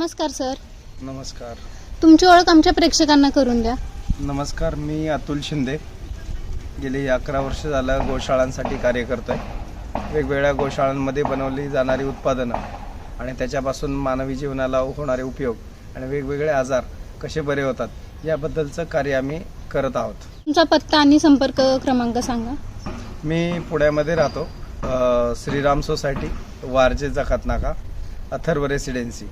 नमस्कार सर. नमस्कार. तुमची ओळख आमच्या प्रेक्षकांना करून द्या. नमस्कार मी अतुल शिंदे. गेली अकरा वर्ष झालं गोशाळांसाठी कार्य करतो आहे वेगवेगळ्या गोशाळांमध्ये बनवली जाणारी उत्पादनं आणि त्याच्यापासून मानवी जीवनाला होणारे उपयोग आणि वेगवेगळे आजार कसे बरे होतात याबद्दलचं कार्य आम्ही करत आहोत. तुमचा पत्ता आणि संपर्क क्रमांक सांगा. मी पुण्यामध्ये राहतो. अ, श्रीराम सोसायटी वारजे जकात नाका अथर्व रेसिडेन्सी.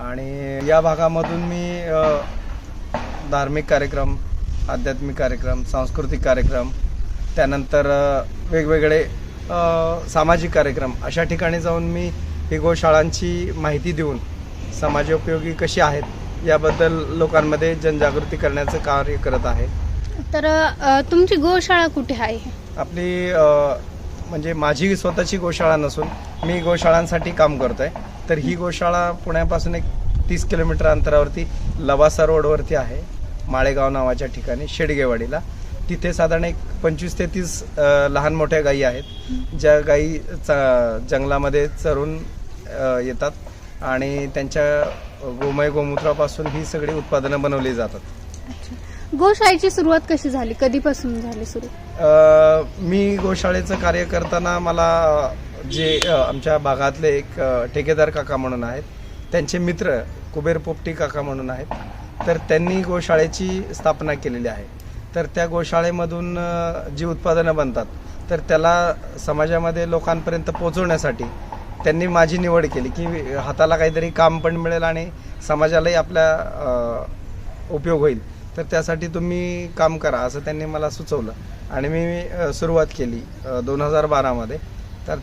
आणि या भागामधून मी धार्मिक कार्यक्रम आध्यात्मिक कार्यक्रम सांस्कृतिक कार्यक्रम त्यानंतर वेगवेगळे सामाजिक कार्यक्रम अशा ठिकाणी जाऊन मी ही गोशाळांची माहिती देऊन समाजोपयोगी कशी आहेत याबद्दल लोकांमध्ये जनजागृती करण्याचं कार्य करत आहे. तर तुमची गोशाळा कुठे आहे? आपली म्हणजे माझी स्वतःची गोशाळा नसून मी गोशाळांसाठी काम करतोय. तर ही गोशाळा पुण्यापासून एक तीस किलोमीटर अंतरावरती लवासा रोडवरती आहे. माळेगाव नावाच्या ठिकाणी शेडगेवाडीला. तिथे साधारण एक पंचवीस ते तीस लहान मोठ्या गायी आहेत. ज्या गायी च- जंगलामध्ये चरून येतात आणि त्यांच्या गोमय गोमूत्रापासून ही सगळी उत्पादनं बनवली जातात. गोशाळेची सुरुवात कशी झाली? कधीपासून झाली सुरू? मी गोशाळेचं कार्य करताना मला जे आमच्या भागातले एक ठेकेदार काका म्हणून आहेत. त्यांचे मित्र कुबेर पोपटी काका म्हणून आहेत. तर त्यांनी गोशाळेची स्थापना केलेली आहे. तर त्या गोशाळेमधून जी उत्पादनं बनतात तर त्याला समाजामध्ये लोकांपर्यंत पोहोचवण्यासाठी त्यांनी माझी निवड केली की हाताला काहीतरी काम पण मिळेल आणि समाजालाही आपल्या उपयोग होईल. तर त्यासाठी तुम्ही काम करा असं त्यांनी मला सुचवलं. आणि मी सुरुवात केली दोन हजार बारामध्ये तर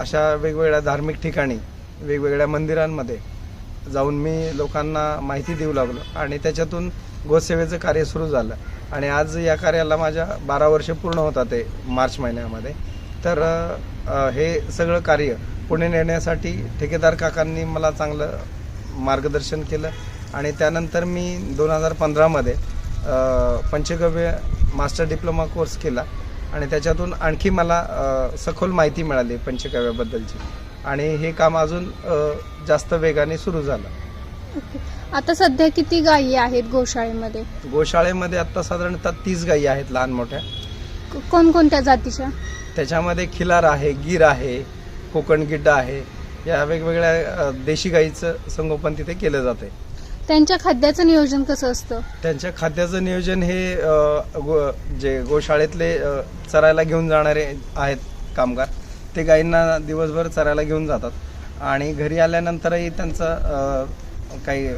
अशा वेगवेगळ्या धार्मिक ठिकाणी वेगवेगळ्या मंदिरांमध्ये जाऊन मी लोकांना माहिती देऊ लागलो आणि त्याच्यातून गोसेवेचं कार्य सुरू झालं. आणि आज या कार्याला माझ्या बारा वर्ष पूर्ण होतात ते मार्च महिन्यामध्ये. तर हे सगळं कार्य पुणे नेण्यासाठी ठेकेदार काकांनी मला चांगलं मार्गदर्शन केलं आणि त्यानंतर मी दोन हजार पंधरामध्ये पंचगव्य मास्टर डिप्लोमा कोर्स केला. आणि त्याच्यातून आणखी मला सखोल माहिती मिळाली पंचगव्याबद्दलची आणि हे काम अजून जास्त वेगाने सुरू झालं. आता सध्या किती गायी आहेत गोशाळेमध्ये? गोशाळेमध्ये आता साधारणतः तीस गायी आहेत लहान मोठ्या. कोणकोणत्या जातीच्या? त्याच्यामध्ये खिलार आहे गीर आहे कोकण गिड्डा आहे. या वेगवेगळ्या देशी गाईचं संगोपन तिथे केलं जाते त्यांच्या खाद्याचं नियोजन कसं असतं? त्यांच्या खाद्याचं नियोजन हे अ, गो जे गोशाळेतले अ, चरायला घेऊन जाणारे आहेत कामगार. ते गायींना दिवसभर चरायला घेऊन जातात. आणि घरी आल्यानंतरही त्यांचा अ, काही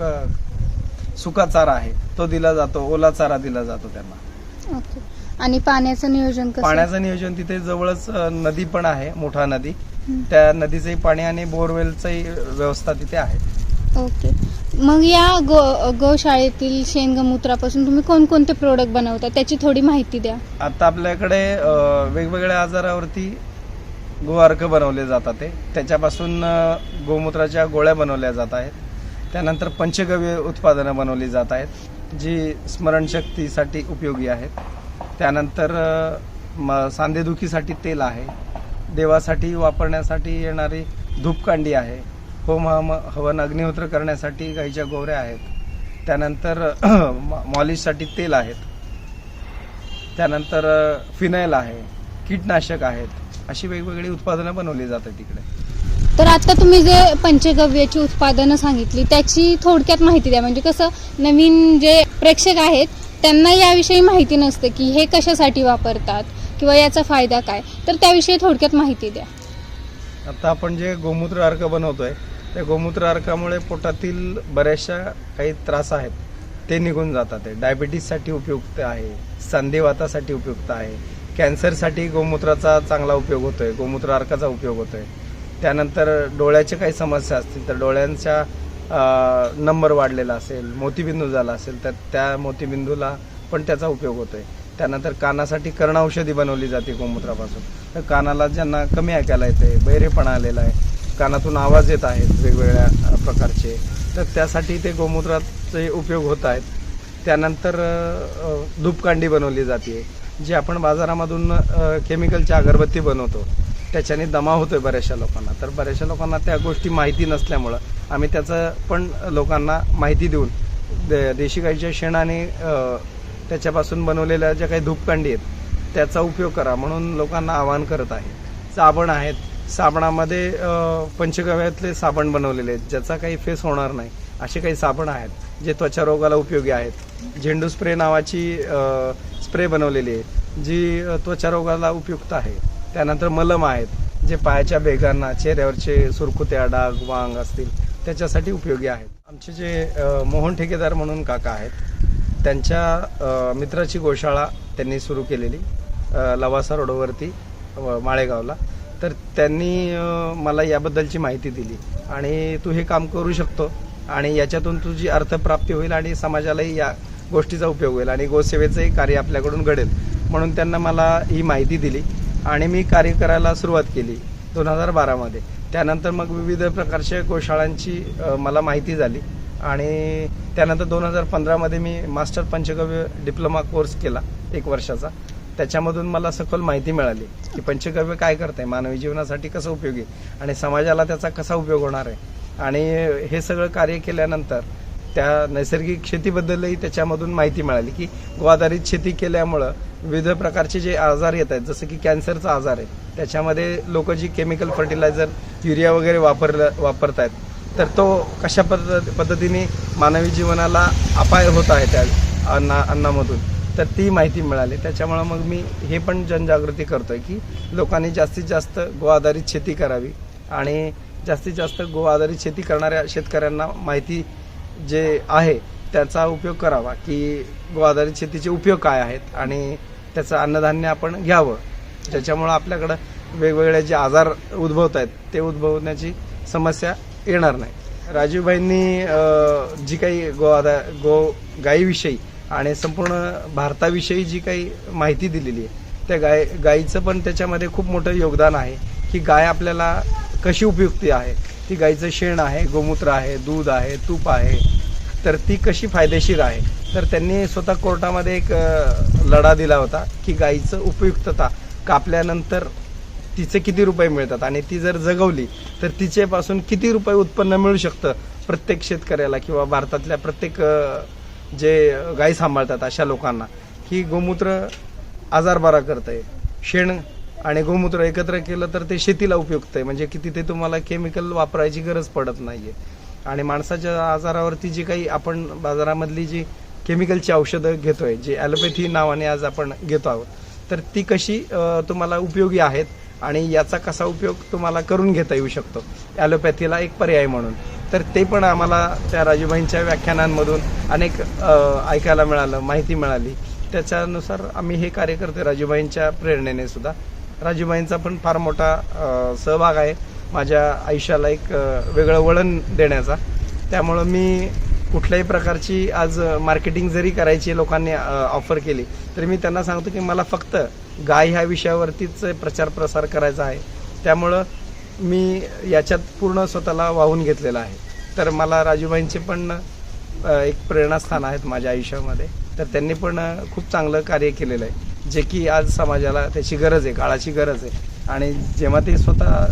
क- सुका चारा आहे तो दिला जातो. ओला चारा दिला जातो त्यांना. ओके. आणि पाण्याचं नियोजन कसं? पाण्याचं नियोजन तिथे जवळच अ, नदी पण आहे मोठा नदी. हं. त्या नदीचंही पाणी आणि बोरवेलचंही व्यवस्था तिथे आहे. ओके. मग या गो गोशाळेतील शेणगमूत्रापासून तुम्ही कोणकोणते प्रोडक्ट बनवता? त्याची थोडी माहिती द्या. आता आपल्याकडे वेगवेगळ्या आजारावरती गोअर्क बनवले जातात ते. त्याच्यापासून गोमूत्राच्या गोळ्या बनवल्या जात आहेत. त्यानंतर पंचगव्य उत्पादनं बनवली जात आहेत जी स्मरणशक्तीसाठी उपयोगी आहेत. त्यानंतर म सांधेदुखीसाठी तेल आहे. देवासाठी वापरण्यासाठी येणारी धूपकांडी आहे. होम हम हवन अग्निहोत्र करण्यासाठी गाईच्या गोवऱ्या आहेत. त्यानंतर मॉलिशसाठी तेल आहेत. त्यानंतर फिनाईल आहे कीटनाशक आहेत. अशी वेगवेगळी उत्पादनं बनवली जातात तिकडे. तर आता तुम्ही जे पंचगव्याची उत्पादनं सांगितली त्याची थोडक्यात माहिती द्या. म्हणजे कसं नवीन जे प्रेक्षक आहेत त्यांना याविषयी माहिती नसते की हे कशासाठी वापरतात किंवा याचा फायदा काय. तर त्याविषयी थोडक्यात माहिती द्या. आता आपण जे गोमूत्र अर्क बनवतोय त्या गोमूत्र अर्कामुळे पोटातील बऱ्याचशा काही त्रास आहेत. ते निघून जातात ते उपयुक्त आहे. संधिवातासाठी उपयुक्त आहे. कॅन्सरसाठी गोमूत्राचा चांगला उपयोग होतोय. गोमूत्र अर्काचा उपयोग होतोय. त्यानंतर डोळ्याच्या काही समस्या असतील तर डोळ्यांच्या नंबर वाढलेला असेल मोतीबिंदू झाला असेल तर त्या मोतीबिंदूला पण त्याचा उपयोग होतोय. त्यानंतर कानासाठी कर्ण औषधी बनवली जाते गोमूत्रापासून. तर कानाला ज्यांना कमी ऐकायला येते बहिरेपणा आलेला आहे कानातून आवाज येत आहेत वेगवेगळ्या प्रकारचे. तर त्यासाठी ते गोमूत्राचे उपयोग होत आहेत. त्यानंतर धूपकांडी बनवली जाते जी आपण बाजारामधून केमिकलची अगरबत्ती बनवतो. त्याच्याने दमा होतो आहे बऱ्याचशा लोकांना. तर बऱ्याचशा लोकांना त्या गोष्टी माहिती नसल्यामुळं आम्ही त्याचं पण लोकांना माहिती देऊन दे देशी गाईच्या शेणाने त्याच्यापासून बनवलेल्या ज्या काही धूपकांडी आहेत त्याचा उपयोग करा म्हणून लोकांना आवाहन करत आहे. साबण आहेत साबणामध्ये पंचगव्यातले साबण बनवलेले आहेत. ज्याचा काही फेस होणार नाही असे काही साबण आहेत जे त्वचा रोगाला उपयोगी आहेत. झेंडू स्प्रे नावाची स्प्रे बनवलेली आहे जी त्वचा रोगाला उपयुक्त आहे. त्यानंतर मलम आहेत जे पायाच्या बेगांना चेहऱ्यावरचे सुरकुत्या डाग वांग असतील त्याच्यासाठी उपयोगी आहेत. आमचे जे मोहन ठेकेदार म्हणून काका आहेत त्यांच्या मित्राची गोशाळा त्यांनी सुरू केलेली लवासा रोडवरती माळेगावला. तर त्यांनी मला याबद्दलची माहिती दिली. आणि तू हे काम करू शकतो. आणि याच्यातून तुझी अर्थप्राप्ती होईल आणि समाजालाही या गोष्टीचा उपयोग होईल आणि गोसेवेचंही कार्य आपल्याकडून घडेल. म्हणून त्यांना मला ही माहिती दिली आणि मी कार्य करायला सुरुवात केली दोन हजार बारामध्ये. त्यानंतर मग विविध प्रकारच्या गोशाळांची मला माहिती झाली. आणि त्यानंतर दोन हजार पंधरामध्ये मी मास्टर पंचगव्य डिप्लोमा कोर्स केला एक वर्षाचा. त्याच्यामधून मला सखोल माहिती मिळाली की पंचगव्य काय करतंय मानवी जीवनासाठी कसं उपयोगी आणि समाजाला त्याचा कसा उपयोग होणार आहे. आणि हे सगळं कार्य केल्यानंतर त्या नैसर्गिक शेतीबद्दलही त्याच्यामधून माहिती मिळाली की गोआधारित शेती केल्यामुळं विविध प्रकारचे जे आजार येत आहेत जसं की कॅन्सरचा आजार आहे त्याच्यामध्ये लोक जी केमिकल फर्टिलायझर युरिया वगैरे वापरलं वापरतायत तर तो कशा पद्धत पद्धतीने मानवी जीवनाला अपाय होत आहे त्या अन्ना अन्नामधून? तर ती माहिती मिळाली. त्याच्यामुळं मग मी हे पण जनजागृती करतोय की लोकांनी जास्तीत जास्त गो आधारित शेती करावी आणि जास्तीत जास्त गो आधारित शेती करणाऱ्या शेतकऱ्यांना माहिती जे आहे त्याचा उपयोग करावा की गो आधारित शेतीचे उपयोग काय आहेत आणि त्याचं अन्नधान्य आपण घ्यावं. ज्याच्यामुळं आपल्याकडं वेगवेगळे जे आजार उद्भवत आहेत ते उद्भवण्याची समस्या येणार नाही. राजीवभाईंनी जी काही गो आधार गो गायीविषयी आणि संपूर्ण भारताविषयी जी काही माहिती दिलेली आहे त्या गाय गायीचं पण त्याच्यामध्ये खूप मोठं योगदान आहे. की गाय आपल्याला कशी उपयुक्ती आहे? ती गायीचं शेण आहे गोमूत्र आहे दूध आहे तूप आहे तर ती कशी फायदेशीर आहे? तर त्यांनी स्वतः कोर्टामध्ये एक लढा दिला होता की गायीचं उपयुक्तता कापल्यानंतर तिचे किती रुपये मिळतात आणि ती जर जगवली तर तिचेपासून किती रुपये उत्पन्न मिळू शकतं प्रत्येक शेतकऱ्याला किंवा भारतातल्या प्रत्येक जे गायी सांभाळतात अशा लोकांना की गोमूत्र आजार बरा करतंय. शेण आणि गोमूत्र एकत्र केलं तर ते शेतीला उपयुक्त आहे. म्हणजे की तिथे तुम्हाला केमिकल वापरायची गरज पडत नाहीये. आणि माणसाच्या आजारावरती जी काही आपण बाजारामधली जी केमिकलची औषधं घेतोय जी ॲलोपॅथी नावाने आज आपण घेतो आहोत तर ती कशी तुम्हाला उपयोगी आहेत आणि याचा कसा उपयोग तुम्हाला करून घेता येऊ शकतो? ॲलोपॅथीला एक पर्याय म्हणून. तर ते पण आम्हाला त्या राजूभाईंच्या व्याख्यानांमधून अनेक ऐकायला मिळालं माहिती मिळाली. त्याच्यानुसार आम्ही हे कार्य करतोय राजूभाईंच्या प्रेरणेने सुद्धा. राजूभाईंचा पण फार मोठा सहभाग आहे माझ्या आयुष्याला एक वेगळं वळण देण्याचा. त्यामुळं मी कुठल्याही प्रकारची आज मार्केटिंग जरी करायची लोकांनी ऑफर केली तरी मी त्यांना सांगतो की मला फक्त गाय ह्या विषयावरतीच प्रचार प्रसार करायचा आहे. त्यामुळं मी याच्यात पूर्ण स्वतःला वाहून घेतलेलं आहे. तर मला राजूबाईंचे पण एक प्रेरणास्थान आहेत माझ्या आयुष्यामध्ये. तर त्यांनी पण खूप चांगलं कार्य केलेलं आहे. जे की आज समाजाला त्याची गरज आहे काळाची गरज आहे. आणि जेव्हा ते स्वतः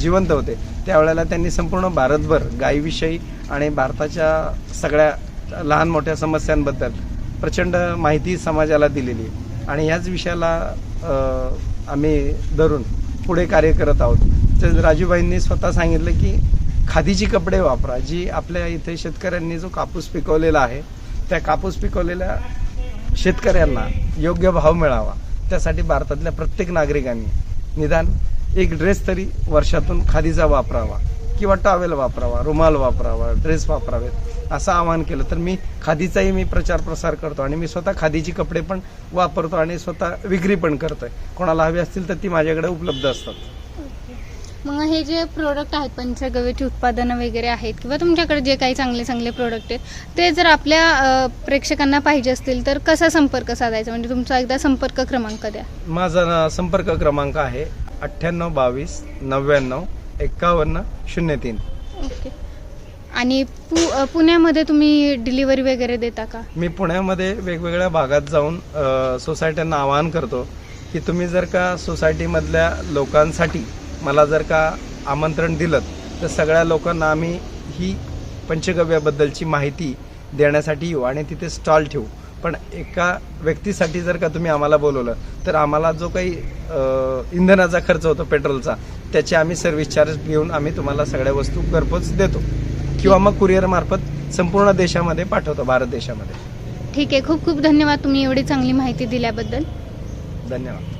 जिवंत होते त्यावेळेला त्यांनी संपूर्ण भारतभर गायीविषयी आणि भारताच्या सगळ्या लहान मोठ्या समस्यांबद्दल प्रचंड माहिती समाजाला दिलेली आहे. आणि याच विषयाला आम्ही धरून पुढे कार्य करत आहोत. तर राजूबाईंनी स्वतः सांगितलं की खादीची कपडे वापरा जी आपल्या इथे शेतकऱ्यांनी जो कापूस पिकवलेला आहे त्या कापूस पिकवलेल्या शेतकऱ्यांना योग्य भाव मिळावा. त्यासाठी भारतातल्या प्रत्येक नागरिकांनी निदान एक ड्रेस तरी वर्षातून खादीचा वापरावा किंवा टॉवेल वापरावा रुमाल वापरावा ड्रेस वापरावेत असं आवाहन केलं. तर मी खादीचाही मी प्रचार प्रसार करतो आणि मी स्वतः खादीची कपडे पण वापरतो आणि स्वतः विक्री पण करतोय. कोणाला हवी असतील तर ती माझ्याकडे उपलब्ध असतात. मग हे जे प्रोडक्ट आहेत पंचगव्याची उत्पादनं वगैरे आहेत किंवा तुमच्याकडे जे काही चांगले चांगले प्रोडक्ट आहेत ते जर आपल्या प्रेक्षकांना पाहिजे असतील तर कसा संपर्क साधायचा? म्हणजे तुमचा एकदा संपर्क क्रमांक द्या. माझा संपर्क क्रमांक आहे अठ्ठ्याण्णव बावीस नव्याण्णव एकावन्न शून्य तीन. ओके. आणि पु पुण्यामध्ये तुम्ही डिलिव्हरी वगैरे देता का? मी पुण्यामध्ये वेगवेगळ्या भागात जाऊन सोसायट्यांना आवाहन करतो. की तुम्ही जर का सोसायटीमधल्या लोकांसाठी मला जर का आमंत्रण दिलं तर सगळ्या लोकांना आम्ही ही पंचगव्याबद्दलची माहिती देण्यासाठी येऊ आणि तिथे स्टॉल ठेवू. पण एका व्यक्तीसाठी जर का तुम्ही आम्हाला बोलवलं तर आम्हाला जो काही इंधनाचा खर्च होतो पेट्रोलचा त्याचे आम्ही सर्व्हिस चार्ज घेऊन आम्ही तुम्हाला सगळ्या वस्तू घरपोच देतो. किंवा मग कुरिअर मार्फत संपूर्ण देशामध्ये पाठवतो भारत देशामध्ये. ठीक आहे. खूप खूप धन्यवाद तुम्ही एवढी चांगली माहिती दिल्याबद्दल. धन्यवाद.